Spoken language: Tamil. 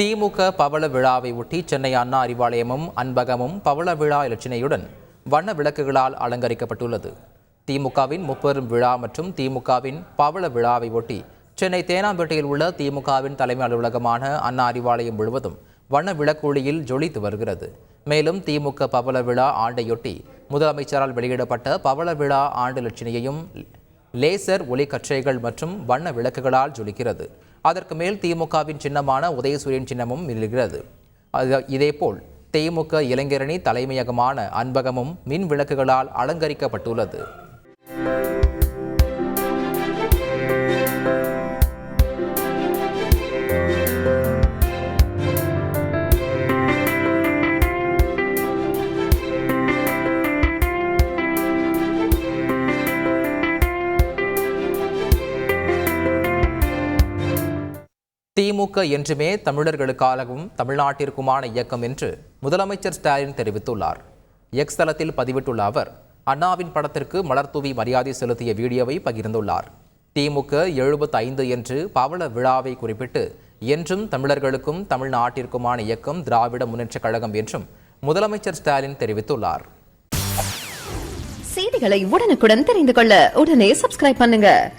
திமுக பவள விழாவை ஒட்டி சென்னை அண்ணா அறிவாலயமும் அன்பகமும் பவள விழா இலச்சினையுடன் வண்ண விளக்குகளால் அலங்கரிக்கப்பட்டுள்ளது. திமுகவின் முப்பெரும் விழா மற்றும் திமுகவின் பவள விழாவை ஒட்டி சென்னை தேனாம்பேட்டையில் உள்ள திமுகவின் தலைமை அலுவலகமான அண்ணா அறிவாலயம் முழுவதும் வண்ண விளக்கொளியில் ஜொலித்து வருகிறது. மேலும் திமுக பவள விழா ஆண்டையொட்டி முதலமைச்சரால் வெளியிடப்பட்ட பவள விழா ஆண்டு லட்சணியையும் லேசர் ஒளிக்கற்றைகள் மற்றும் வண்ண விளக்குகளால் ஜொலிக்கிறது. அதற்கு மேல் திமுகவின் சின்னமான உதயசூரியன் சின்னமும் மிளிர்கிறது அது இதேபோல் திமுக இளைஞரணி தலைமையகமான அன்பகமும் மின் விளக்குகளால் அலங்கரிக்கப்பட்டுள்ளது. திமுக என்றுமே தமிழர்களுக்காகவும் தமிழ்நாட்டிற்குமான இயக்கம் என்று முதலமைச்சர் ஸ்டாலின் தெரிவித்துள்ளார். எக்ஸ் தளத்தில் பதிவிட்டுள்ள அவர் அண்ணாவின் படத்திற்கு மலர் தூவி மரியாதை செலுத்திய வீடியோவை பகிர்ந்துள்ளார். திமுக 75 என்று பவள விழாவை குறிப்பிட்டு என்றும் தமிழர்களுக்கும் தமிழ்நாட்டிற்குமான இயக்கம் திராவிட முன்னேற்றக் கழகம் என்றும் முதலமைச்சர் ஸ்டாலின் தெரிவித்துள்ளார். செய்திகளை உடனுக்குடன் தெரிந்து கொள்ள உடனே சப்ஸ்கிரைப் பண்ணுங்க.